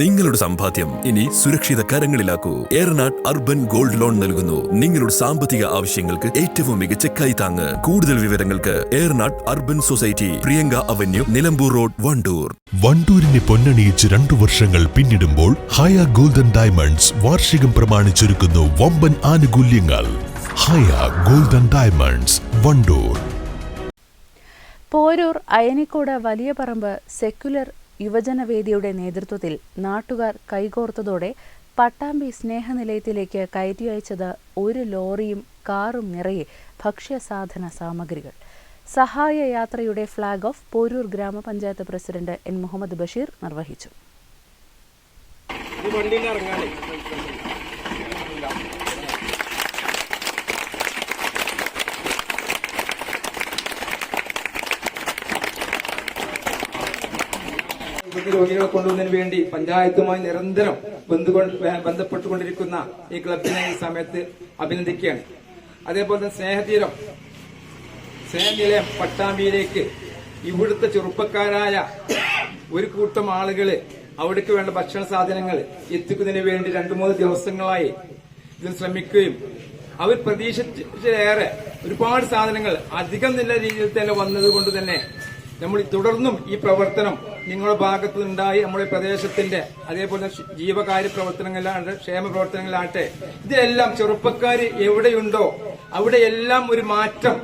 നിങ്ങളുടെ സമ്പാദ്യം ഇനി സുരക്ഷിത കരങ്ങളിലാക്കൂ. ഏറനാട് അർബൻ ഗോൾഡ് ലോൺ നൽകുന്നു. നിങ്ങളുടെ സാമ്പത്തിക ആവശ്യങ്ങൾക്ക് ഏറ്റവും മികച്ച കൈത്താങ്ങ് കൂടുതൽ വിവരങ്ങൾക്ക് Eranad urban society Priyanka avenue Nilambur road Wandoor. വണ്ടൂരിനെ പൊന്നണിയിച്ച് രണ്ടു വർഷങ്ങൾ പിന്നിടുമ്പോൾ ഹയ ഗോൾഡൻ ഡയമണ്ട്സ് വാർഷികം പ്രമാണിച്ചൊരുക്കുന്നു വമ്പൻ ആനുകൂല്യങ്ങൾ. Haya golden diamonds Wandoor. Poroor Ayanikode വലിയ പറമ്പ് സെക്യുലർ യുവജനവേദിയുടെ നേതൃത്വത്തിൽ നാട്ടുകാർ കൈകോർത്തതോടെ പട്ടാമ്പി സ്നേഹനിലയത്തിലേക്ക് കയറ്റി അയച്ചത് ഒരു ലോറിയും കാറും നിറയെ ഭക്ഷ്യസാധന സാമഗ്രികൾ. സഹായ യാത്രയുടെ ഫ്ളാഗ് ഓഫ് പോരൂർ ഗ്രാമപഞ്ചായത്ത് പ്രസിഡന്റ് എൻ മുഹമ്മദ് ബഷീർ നിർവഹിച്ചു. ഇവിടുത്തെ രോഗികളെ കൊണ്ടുവന്നതിന് വേണ്ടി പഞ്ചായത്തുമായി നിരന്തരം ബന്ധപ്പെട്ടുകൊണ്ടിരിക്കുന്ന ഈ ക്ലബിനെ ഈ സമയത്ത് അഭിനന്ദിക്കുകയാണ്. അതേപോലെ തന്നെ സ്നേഹതീരം. സ്നേഹനിലയം പട്ടാമ്പിയിലേക്ക് ഇവിടുത്തെ ചെറുപ്പക്കാരായ ഒരു കൂട്ടം ആളുകൾ അവിടേക്ക് വേണ്ട ഭക്ഷണ സാധനങ്ങൾ എത്തിക്കുന്നതിന് വേണ്ടി രണ്ടു മൂന്ന് ദിവസങ്ങളായി ഇതിൽ ശ്രമിക്കുകയും അവർ പ്രതീക്ഷിച്ചിലേറെ ഒരുപാട് സാധനങ്ങൾ അധികം നല്ല രീതിയിൽ തന്നെ വന്നത് കൊണ്ട് തന്നെ നമ്മൾ തുടർന്നും ഈ പ്രവർത്തനം നിങ്ങളുടെ ഭാഗത്ത് നമ്മുടെ പ്രദേശത്തിന്റെ അതേപോലെ ജീവകാര്യ പ്രവർത്തനങ്ങളിലാകട്ടെ ക്ഷേമ പ്രവർത്തനങ്ങളിലാകട്ടെ ഇതിലെല്ലാം ചെറുപ്പക്കാർ എവിടെയുണ്ടോ അവിടെയെല്ലാം ഒരു മാറ്റം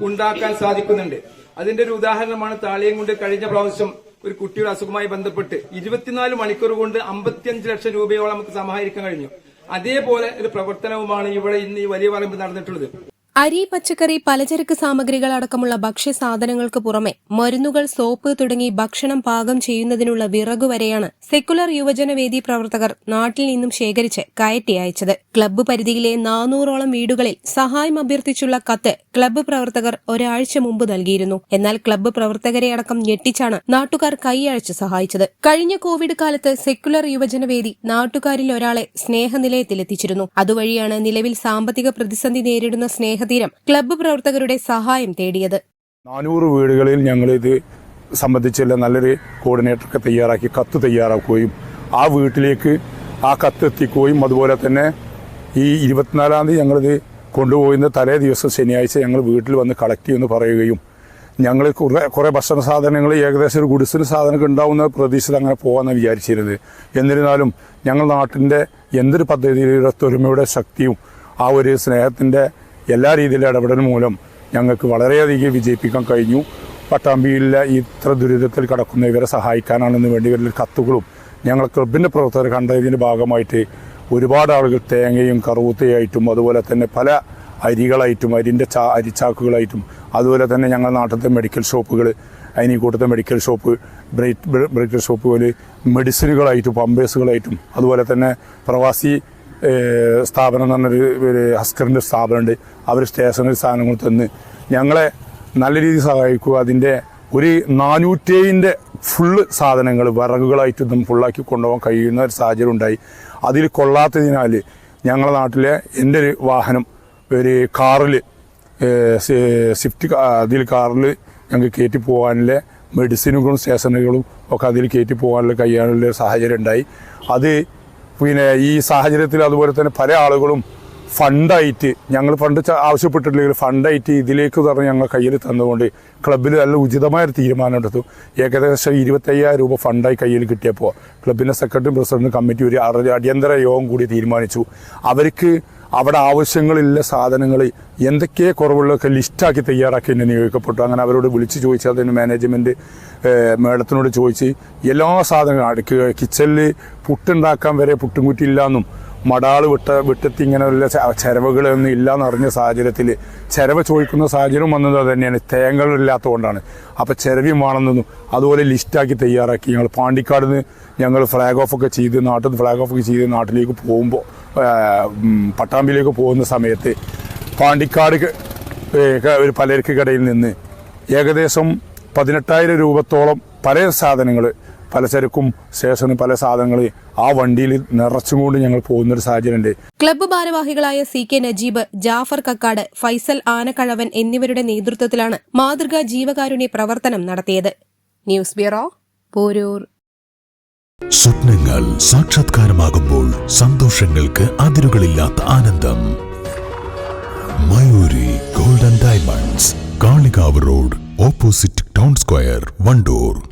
ഉണ്ടാക്കാൻ സാധിക്കുന്നുണ്ട്. അതിന്റെ ഒരു ഉദാഹരണമാണ് താളിയം കൊണ്ട് കഴിഞ്ഞ പ്രാവശ്യം ഒരു കുട്ടിയുടെ അസുഖമായി ബന്ധപ്പെട്ട് ഇരുപത്തിനാല് മണിക്കൂർ കൊണ്ട് അമ്പത്തിയഞ്ച് ലക്ഷം രൂപയോളം നമുക്ക് സമാഹരിക്കാൻ കഴിഞ്ഞു. അതേപോലെ ഒരു പ്രവർത്തനവുമാണ് ഇവിടെ ഇന്ന് ഈ വലിയ വളമ്പ് നടന്നിട്ടുള്ളത്. അരി പച്ചക്കറി പലചരക്ക് സാമഗ്രികൾ അടക്കമുള്ള ഭക്ഷ്യസാധനങ്ങൾക്ക് പുറമെ മരുന്നുകൾ സോപ്പ് തുടങ്ങി ഭക്ഷണം പാകം ചെയ്യുന്നതിനുള്ള വിറകു വരെയാണ് സെക്കുലർ യുവജനവേദി പ്രവർത്തകർ നാട്ടിൽ നിന്നും ശേഖരിച്ച് കയറ്റി അയച്ചത്. ക്ലബ്ബ് പരിധിയിലെ നാനൂറോളം വീടുകളിൽ സഹായം അഭ്യർത്ഥിച്ചുള്ള കത്ത് ക്ലബ്ബ് പ്രവർത്തകർ ഒരാഴ്ച മുമ്പ് നൽകിയിരുന്നു. എന്നാൽ ക്ലബ്ബ് പ്രവർത്തകരെ അടക്കം ഞെട്ടിച്ചാണ് നാട്ടുകാർ കൈയഴച്ച് സഹായിച്ചത്. കഴിഞ്ഞ കോവിഡ് കാലത്ത് സെക്കുലർ യുവജനവേദി നാട്ടുകാരിൽ ഒരാളെ സ്നേഹനിലയത്തിലെത്തിച്ചിരുന്നു. അതുവഴിയാണ് നിലവിൽ സാമ്പത്തിക പ്രതിസന്ധി നേരിടുന്ന സ്നേഹതീരം ക്ലബ്ബ് പ്രവർത്തകരുടെ സഹായം തേടിയത്. നാനൂറ് വീടുകളിൽ ഞങ്ങൾ ഇത് സംബന്ധിച്ചുള്ള നല്ലൊരു കോർഡിനേറ്ററൊക്കെ തയ്യാറാക്കി കത്ത് തയ്യാറാക്കുകയും ആ വീട്ടിലേക്ക് ആ കത്ത് എത്തിക്കുകയും അതുപോലെ തന്നെ ഈ ഇരുപത്തിനാലാം തീയതി ഞങ്ങളിത് കൊണ്ടുപോകുന്ന തലേ ദിവസം ശനിയാഴ്ച ഞങ്ങൾ വീട്ടിൽ വന്ന് കളക്ട് ചെയ്യുമെന്ന് പറയുകയും ഞങ്ങൾ കുറേ കുറേ ഭക്ഷണ സാധനങ്ങൾ ഏകദേശം ഒരു ഗുഡ്സിന് സാധനമൊക്കെ ഉണ്ടാവുന്ന പ്രതീക്ഷിച്ച് അങ്ങനെ പോകാമെന്ന് വിചാരിച്ചിരുന്നത്. എന്നിരുന്നാലും ഞങ്ങൾ നാട്ടിന്റെ എന്തൊരു പദ്ധതിയിലൊരു തൊരുമയുടെ ശക്തിയും ആ ഒരു സ്നേഹത്തിന്റെ എല്ലാ രീതിയിലും ഇടപെടൽ മൂലം ഞങ്ങൾക്ക് വളരെയധികം വിജയിപ്പിക്കാൻ കഴിഞ്ഞു. പട്ടാമ്പിയിലെ ഇത്ര ദുരിതത്തിൽ കിടക്കുന്ന ഇവരെ സഹായിക്കാനാണെന്ന് വേണ്ടി വരുന്ന കത്തുകളും ഞങ്ങൾ ക്ലബിന്റെ പ്രവർത്തകർ കണ്ടതിന്റെ ഭാഗമായിട്ട് ഒരുപാട് ആളുകൾ തേങ്ങയും കറുവത്തയായിട്ടും അതുപോലെ തന്നെ പല അരികളായിട്ടും അരിന്റെ ചാ അരിച്ചാക്കുകളായിട്ടും അതുപോലെ തന്നെ ഞങ്ങളുടെ നാട്ടിലത്തെ മെഡിക്കൽ ഷോപ്പുകൾ അതിന് കൂട്ടത്തെ മെഡിക്കൽ ഷോപ്പ് ബ്രൈറ്റ് ബ്രൈറ്റ് ഷോപ്പുകൾ മെഡിസിനുകളായിട്ടും പമ്പേഴ്സുകളായിട്ടും അതുപോലെ തന്നെ പ്രവാസി സ്ഥാപനം എന്ന് പറഞ്ഞൊരു ഒരു ഹസ്കറിന്റെ സ്ഥാപനമുണ്ട്. അവർ സ്റ്റേഷനറി സാധനങ്ങൾ തന്ന് ഞങ്ങളെ നല്ല രീതിയിൽ സഹായിക്കുക. അതിന്റെ ഒരു നാനൂറ്റേഴിന്റെ ഫുള്ള് സാധനങ്ങൾ വിറകുകളായിട്ട് ഇതും ഫുള്ളാക്കി കൊണ്ടുപോകാൻ കഴിയുന്ന ഒരു സാഹചര്യം ഉണ്ടായി. അതിൽ കൊള്ളാത്തതിനാൽ ഞങ്ങളുടെ നാട്ടിലെ എന്റെ ഒരു വാഹനം ഒരു കാറിൽ സ്വിഫ്റ്റ് അതിൽ കാറിൽ ഞങ്ങൾക്ക് കയറ്റി പോകാനുള്ള മെഡിസിനുകളും സ്റ്റേഷനറികളും ഒക്കെ അതിൽ കയറ്റി പോകാനുള്ള കഴിയാനുള്ള ഒരു സാഹചര്യം ഉണ്ടായി. അത് പിന്നെ ഈ സാഹചര്യത്തിൽ അതുപോലെ തന്നെ പല ആളുകളും ഫണ്ടായിട്ട് ഞങ്ങൾ ഫണ്ട് ആവശ്യപ്പെട്ടിട്ടില്ലെങ്കിൽ ഫണ്ടായിട്ട് ഇതിലേക്ക് പറഞ്ഞ് ഞങ്ങൾ കയ്യിൽ തന്നുകൊണ്ട് ക്ലബ്ബിൽ നല്ല ഉചിതമായ ഒരു തീരുമാനം എടുത്തു. ഏകദേശം ഇരുപത്തയ്യായിരം രൂപ ഫണ്ടായി കയ്യിൽ കിട്ടിയപ്പോൾ ക്ലബിന്റെ സെക്രട്ടറി പ്രസിഡന്റ് കമ്മിറ്റി ഒരു അടിയന്തര യോഗം കൂടി തീരുമാനിച്ചു. അവർക്ക് അവിടെ ആവശ്യങ്ങളില്ല സാധനങ്ങൾ എന്തൊക്കെ കുറവുള്ളതൊക്കെ ലിസ്റ്റാക്കി തയ്യാറാക്കി എന്നെ നിയോഗിക്കപ്പെട്ടു. അങ്ങനെ അവരോട് വിളിച്ച് ചോദിച്ചു അതിന് മാനേജ്മെന്റ് മേഡത്തിനോട് ചോദിച്ച് എല്ലാ സാധനങ്ങളും അടുക്കുക കിച്ചണിൽ പുട്ടുണ്ടാക്കാൻ വരെ പുട്ടും കുറ്റി മടാൾ വിട്ട വിട്ടെത്തി ഇങ്ങനെയുള്ള ചെലവുകളൊന്നും ഇല്ലാന്ന് അറിഞ്ഞ സാഹചര്യത്തിൽ ചെലവ് ചോദിക്കുന്ന സാഹചര്യം വന്നത് തന്നെയാണ്. തേങ്ങകളില്ലാത്തതുകൊണ്ടാണ്. അപ്പോൾ ചെലവും വേണമെന്നൊന്നും അതുപോലെ ലിസ്റ്റാക്കി തയ്യാറാക്കി. ഞങ്ങൾ പാണ്ടിക്കാട് നിന്ന് ഞങ്ങൾ ഫ്ലാഗ് ഓഫ് ഒക്കെ ചെയ്ത് നാട്ടിൽ നിന്ന് ഫ്ലാഗ് ഓഫ് ഒക്കെ ചെയ്ത് നാട്ടിലേക്ക് പോകുമ്പോൾ പട്ടാമ്പിയിലേക്ക് പോകുന്ന സമയത്ത് പാണ്ടിക്കാട് ഒരു പലചരക്ക് കടയിൽ നിന്ന് ഏകദേശം പതിനെട്ടായിരം രൂപത്തോളം പല സാധനങ്ങൾ പലചരക്കും സ്റ്റേഷനും പല സാധനങ്ങൾ ആ വണ്ടിയിൽ നിറച്ചും കൊണ്ട് ഞങ്ങൾ പോകുന്നൊരു സാഹചര്യമുണ്ട്. ക്ലബ്ബ് ഭാരവാഹികളായ സി കെ നജീബ് ജാഫർ കക്കാട് ഫൈസൽ ആനക്കഴവൻ എന്നിവരുടെ നേതൃത്വത്തിലാണ് മാതൃകാ ജീവകാരുണ്യ പ്രവർത്തനം നടത്തിയത്. News bureau Poroor. സ്വപ്നങ്ങൾ സാക്ഷാത്കാരമാകുമ്പോൾ സന്തോഷങ്ങൾക്ക് അതിരുകളില്ലാത്ത ആനന്ദം. Mayoori golden diamonds Kalikavu road opposite town square Wandoor.